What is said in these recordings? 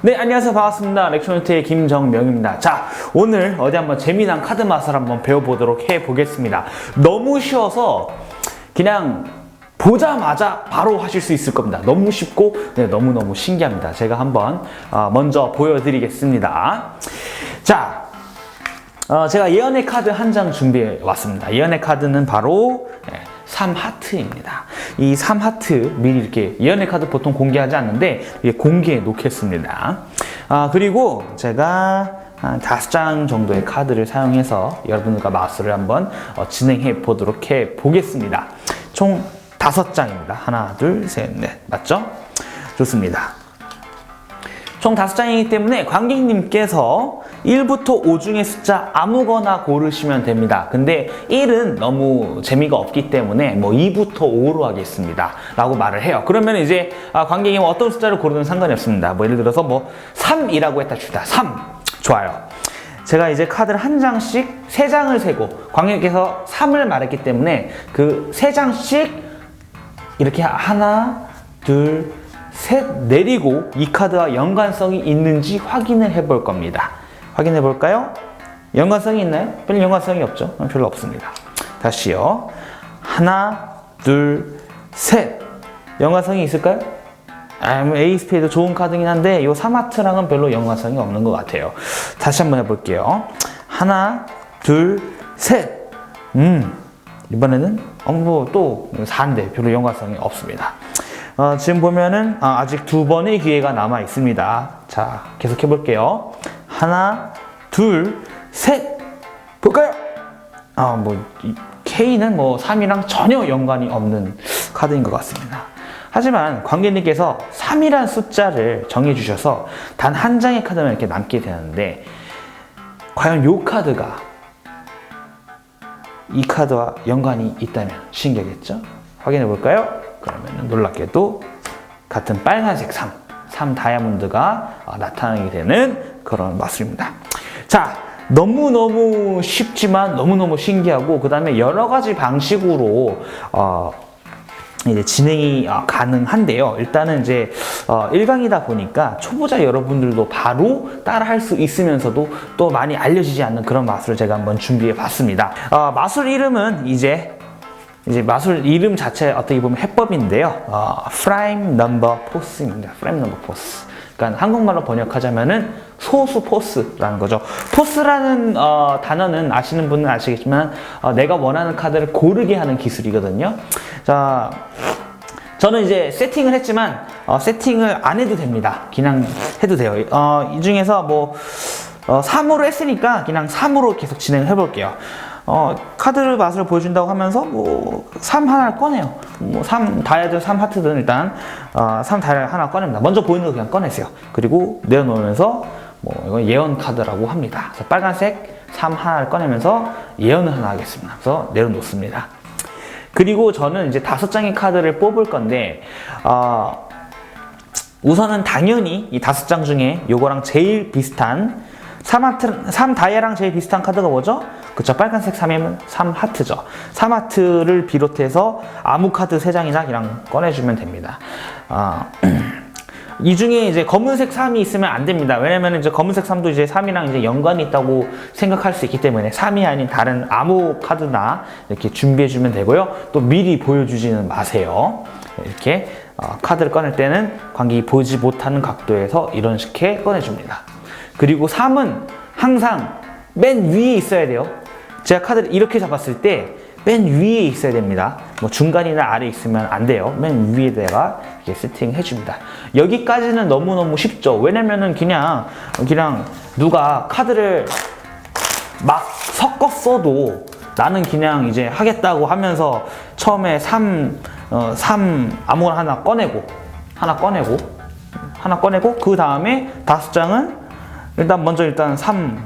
네, 안녕하세요. 반갑습니다. 렉션노트의 김정명입니다. 자, 오늘 어디 한번 재미난 카드 맛을 한번 배워보도록 해보겠습니다. 너무 쉬워서 그냥 보자마자 바로 하실 수 있을 겁니다. 너무 쉽고 네, 너무너무 신기합니다. 제가 한번 어, 먼저 보여드리겠습니다. 자, 어, 제가 예언의 카드 한 장 준비해 왔습니다. 예언의 카드는 바로 네, 3하트입니다. 이 3하트 미리 이렇게 예언의 카드 보통 공개하지 않는데 공개해 놓겠습니다. 아, 그리고 제가 한 다섯 장 정도의 카드를 사용해서 여러분들과 마술을 한번 어, 진행해 보도록 해 보겠습니다. 총 다섯 장입니다. 하나, 둘, 셋, 넷. 맞죠? 좋습니다. 총 다섯 장이기 때문에 관객님께서 1부터 5 중의 숫자 아무거나 고르시면 됩니다. 근데 1은 너무 재미가 없기 때문에 뭐 2부터 5로 하겠습니다. 라고 말을 해요. 그러면 이제 아, 관객이 뭐 어떤 숫자를 고르든 상관이 없습니다. 뭐 예를 들어서 뭐 3이라고 했다 줍니다. 3. 좋아요. 제가 이제 카드를 한 장씩 세 장을 세고 관객께서 3을 말했기 때문에 그 세 장씩 이렇게 하나, 둘, 셋 내리고 이 카드와 연관성이 있는지 확인을 해볼 겁니다. 확인해 볼까요? 연관성이 있나요? 별로 연관성이 없죠? 별로 없습니다. 다시요. 하나, 둘, 셋. 연관성이 있을까요? 아, 뭐 에이 스페이드 좋은 카드긴 한데 이 3하트랑은 별로 연관성이 없는 것 같아요. 다시 한번 해볼게요. 하나, 둘, 셋. 음, 이번에는 어, 뭐또 4인데 별로 연관성이 없습니다. 어, 지금 보면은 아, 아직 두 번의 기회가 남아 있습니다. 자, 계속 해볼게요. 하나, 둘, 셋. 볼까요? 아, 뭐 이, K는 뭐 3이랑 전혀 연관이 없는 카드인 것 같습니다. 하지만 관객님께서 3이란 숫자를 정해주셔서 단 한 장의 카드만 이렇게 남게 되는데 과연 이 카드가 이 카드와 연관이 있다면 신기하겠죠? 확인해 볼까요? 그러면 놀랍게도 같은 빨간색 3, 3 다이아몬드가 어, 나타나게 되는 그런 마술입니다. 자, 너무너무 쉽지만 너무너무 신기하고 그 다음에 여러 가지 방식으로 어, 이제 진행이 어, 가능한데요. 일단은 이제 어, 1강이다 보니까 초보자 여러분들도 바로 따라 할 수 있으면서도 또 많이 알려지지 않는 그런 마술을 제가 한번 준비해 봤습니다. 어, 마술 이름은 이제 이제 마술 이름 자체 어떻게 보면 해법인데요. 어, 프라임 넘버 포스입니다. 프라임 넘버 포스. 그러니까 한국말로 번역하자면은 소수 포스라는 거죠. 포스라는 어, 단어는 아시는 분은 아시겠지만 어, 내가 원하는 카드를 고르게 하는 기술이거든요. 자, 저는 이제 세팅을 했지만 어, 세팅을 안 해도 됩니다. 그냥 해도 돼요. 어, 이 중에서 뭐 어, 3으로 했으니까 그냥 3으로 계속 진행을 해볼게요. 어, 카드 맛을 보여준다고 하면서 뭐, 3 하나를 꺼내요. 뭐, 3 다이아든 3 하트든 일단, 어, 3 다이아 하나 꺼냅니다. 먼저 보이는 거 그냥 꺼내세요. 그리고 내려놓으면서, 뭐, 이건 예언 카드라고 합니다. 그래서 빨간색 3 하나를 꺼내면서 예언을 하나 하겠습니다. 그래서 내려놓습니다. 그리고 저는 이제 다섯 장의 카드를 뽑을 건데, 어, 우선은 당연히 이 다섯 장 중에 요거랑 제일 비슷한 3하트, 3 다이아랑 제일 비슷한 카드가 뭐죠? 그쵸. 빨간색 3이면 3하트죠. 3하트를 비롯해서 아무 카드 3장이나 그냥 꺼내주면 됩니다. 아, 이 중에 이제 검은색 3이 있으면 안 됩니다. 왜냐면 이제 검은색 3도 이제 3이랑 이제 연관이 있다고 생각할 수 있기 때문에 3이 아닌 다른 아무 카드나 이렇게 준비해주면 되고요. 또 미리 보여주지는 마세요. 이렇게 어, 카드를 꺼낼 때는 관객이 보지 못하는 각도에서 이런 식의 꺼내줍니다. 그리고 3은 항상 맨 위에 있어야 돼요. 제가 카드를 이렇게 잡았을 때 맨 위에 있어야 됩니다. 뭐 중간이나 아래 있으면 안 돼요. 맨 위에다가 이렇게 세팅해 줍니다. 여기까지는 너무너무 쉽죠. 왜냐면은 그냥 그냥 누가 카드를 막 섞었어도 나는 그냥 이제 하겠다고 하면서 처음에 3, 어, 3 아무거나 하나 꺼내고 하나 꺼내고 하나 꺼내고 그 다음에 다섯 장은 일단 먼저 일단 3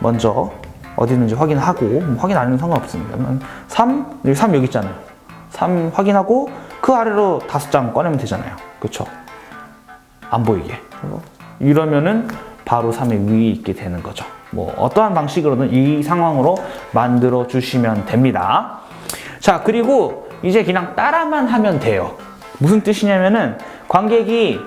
먼저 어디 있는지 확인하고 뭐 확인 안 해도 상관없습니다. 3 여기 3 여기 있잖아요. 3 확인하고 그 아래로 다섯 장 꺼내면 되잖아요. 그렇죠? 안 보이게. 이러면은 바로 3의 위에 있게 되는 거죠. 뭐 어떠한 방식으로든 이 상황으로 만들어 주시면 됩니다. 자, 그리고 이제 그냥 따라만 하면 돼요. 무슨 뜻이냐면은 관객이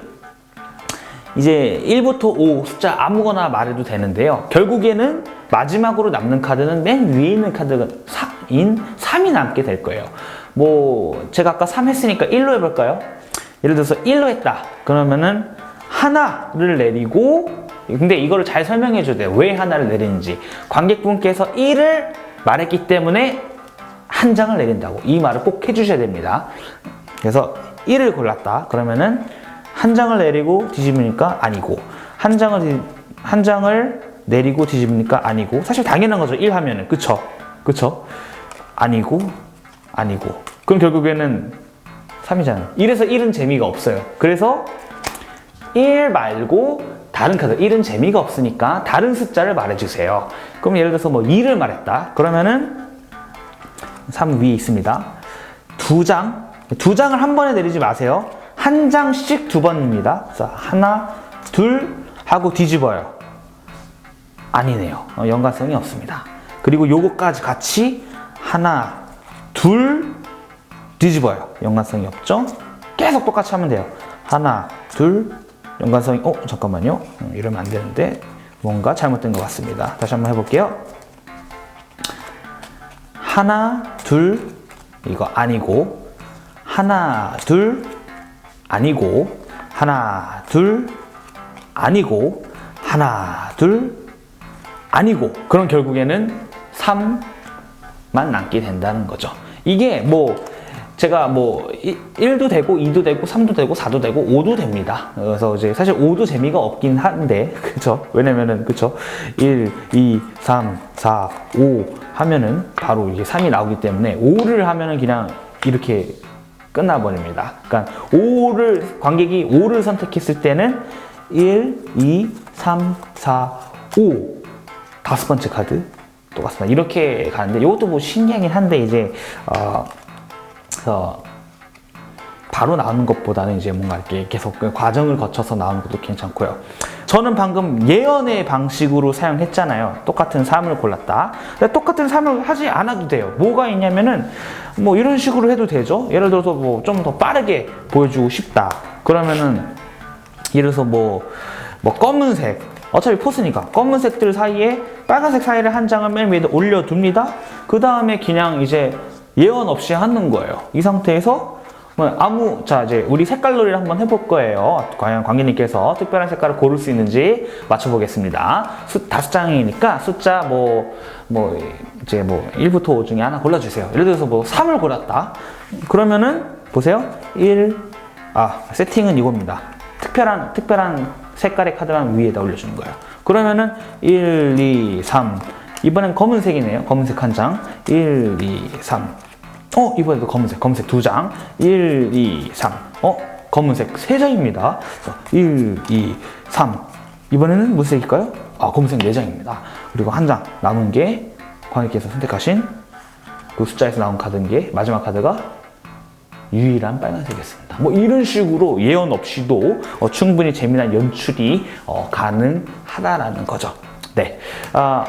이제 1부터 5 숫자 아무거나 말해도 되는데요. 결국에는 마지막으로 남는 카드는 맨 위에 있는 카드인 3이 남게 될 거예요. 뭐 제가 아까 3 했으니까 1로 해볼까요? 예를 들어서 1로 했다. 그러면은 하나를 내리고 근데 이거를 잘 설명해 줘야 돼요. 왜 하나를 내리는지. 관객분께서 1을 말했기 때문에 한 장을 내린다고. 이 말을 꼭 해주셔야 됩니다. 그래서 1을 골랐다. 그러면은 한 장을 내리고 뒤집으니까 아니고 한 장을 뒤- 한 장을 내리고 뒤집으니까 아니고 사실 당연한 거죠. 1 하면은 그쵸? 그쵸? 아니고 아니고 그럼 결국에는 3이잖아요. 1에서 1은 재미가 없어요. 그래서 1 말고 다른 카드 1은 재미가 없으니까 다른 숫자를 말해주세요. 그럼 예를 들어서 뭐 2를 말했다. 그러면은 3 위에 있습니다. 두 장, 두 장을 한 번에 내리지 마세요. 한 장씩 두 번입니다. 하나, 둘 하고 뒤집어요. 아니네요. 어, 연관성이 없습니다. 그리고 요거까지 같이 하나, 둘 뒤집어요. 연관성이 없죠? 계속 똑같이 하면 돼요. 하나, 둘, 연관성이, 어, 잠깐만요. 음, 이러면 안 되는데, 뭔가 잘못된 것 같습니다. 다시 한번 해볼게요. 하나, 둘, 이거 아니고, 하나, 둘, 아니고, 하나, 둘, 아니고, 하나, 둘, 아니고. 그럼 결국에는 3만 남게 된다는 거죠. 이게 뭐, 제가 뭐 1도 되고 2도 되고 3도 되고 4도 되고 5도 됩니다. 그래서 이제 사실 5도 재미가 없긴 한데 그쵸? 왜냐면은 그쵸? 1, 2, 3, 4, 5 하면은 바로 이게 3이 나오기 때문에 5를 하면은 그냥 이렇게 끝나버립니다. 그러니까 5를 관객이 5를 선택했을 때는 1, 2, 3, 4, 5 다섯 번째 카드 똑같습니다. 이렇게 가는데 이것도 뭐 신기하긴 한데 이제 어, 어, 바로 나오는 것보다는 이제 뭔가 이렇게 계속 그 과정을 거쳐서 나오는 것도 괜찮고요. 저는 방금 예언의 방식으로 사용했잖아요. 똑같은 삶을 골랐다. 똑같은 삶을 하지 않아도 돼요. 뭐가 있냐면은 뭐 이런 식으로 해도 되죠. 예를 들어서 뭐 좀 더 빠르게 보여주고 싶다. 그러면은 예를 들어서 뭐, 뭐 검은색 어차피 포스니까 검은색들 사이에 빨간색 사이를 한 장을 맨 위에 올려둡니다 그 다음에 그냥 이제 예언 없이 하는 거예요 이 상태에서 뭐 아무 자 이제 우리 색깔놀이를 한번 해볼 거예요 과연 관객님께서 특별한 색깔을 고를 수 있는지 맞춰보겠습니다 수, 다섯 장이니까 숫자 뭐뭐 이제 뭐 1부터 5 중에 하나 골라주세요 예를 들어서 뭐 3을 골랐다 그러면은 보세요 1 아, 세팅은 이겁니다. 특별한, 특별한 색깔의 카드만 위에다 올려주는 거예요. 그러면은 1, 2, 3. 이번엔 검은색이네요. 검은색 한 장. 1, 2, 3. 어, 이번에도 검은색, 검은색 두 장. 1, 2, 3. 어, 검은색 세 장입니다. 그래서 1, 2, 3. 이번에는 무슨 색일까요? 아, 검은색 네 장입니다. 그리고 한 장 남은 게 관객께서 선택하신 그 숫자에서 나온 카드인 게 마지막 카드가 유일한 빨간색이었습니다. 뭐 이런 식으로 예언 없이도 어, 충분히 재미난 연출이 어, 가능하다라는 거죠. 네, 아,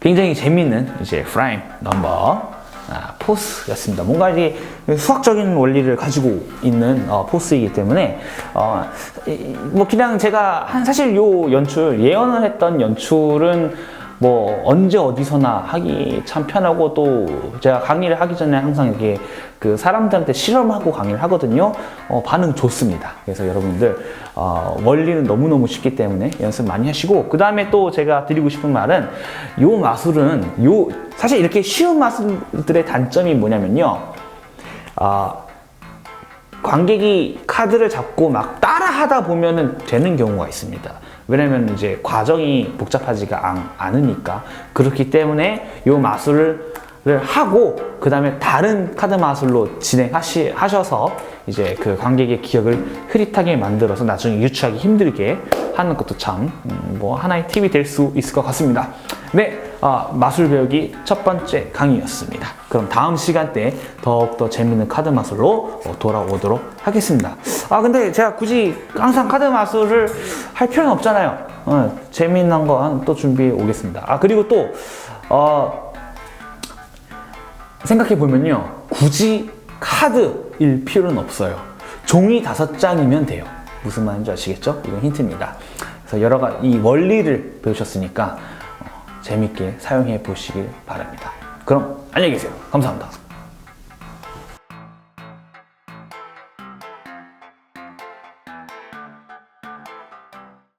굉장히 재미있는 이제 프라임 넘버 아, 포스였습니다. 뭔가 이제 수학적인 원리를 가지고 있는 어, 포스이기 때문에 어, 이- 뭐 그냥 제가 한 사실 요 연출 예언을 했던 연출은 뭐 언제 어디서나 하기 참 편하고 또 제가 강의를 하기 전에 항상 이렇게 그 사람들한테 실험하고 강의를 하거든요. 어, 반응 좋습니다. 그래서 여러분들 어, 원리는 너무너무 쉽기 때문에 연습 많이 하시고 그 다음에 또 제가 드리고 싶은 말은 요 마술은 요 사실 이렇게 쉬운 마술들의 단점이 뭐냐면요. 아, 관객이 카드를 잡고 막 따라 하다 보면은 되는 경우가 있습니다. 왜냐면 이제 과정이 복잡하지가 않, 않으니까. 그렇기 때문에 요 마술을 하고, 그 다음에 다른 카드 마술로 진행하시, 하셔서 이제 그 관객의 기억을 흐릿하게 만들어서 나중에 유추하기 힘들게 하는 것도 참, 음, 뭐 하나의 팁이 될 수 있을 것 같습니다. 네, 아, 마술 배우기 첫 번째 강의였습니다. 그럼 다음 시간대에 더욱더 재밌는 카드 마술로 어, 돌아오도록 하겠습니다. 아, 근데 제가 굳이 항상 카드 마술을 할 필요는 없잖아요. 어, 재미난 거 또 준비해 오겠습니다. 아, 그리고 또, 어, 생각해 보면요. 굳이 카드일 필요는 없어요. 종이 다섯 장이면 돼요. 무슨 말인지 아시겠죠? 이건 힌트입니다. 그래서 여러 가지 이 원리를 배우셨으니까 어, 재밌게 사용해 보시길 바랍니다. 그럼 안녕히 계세요. 감사합니다.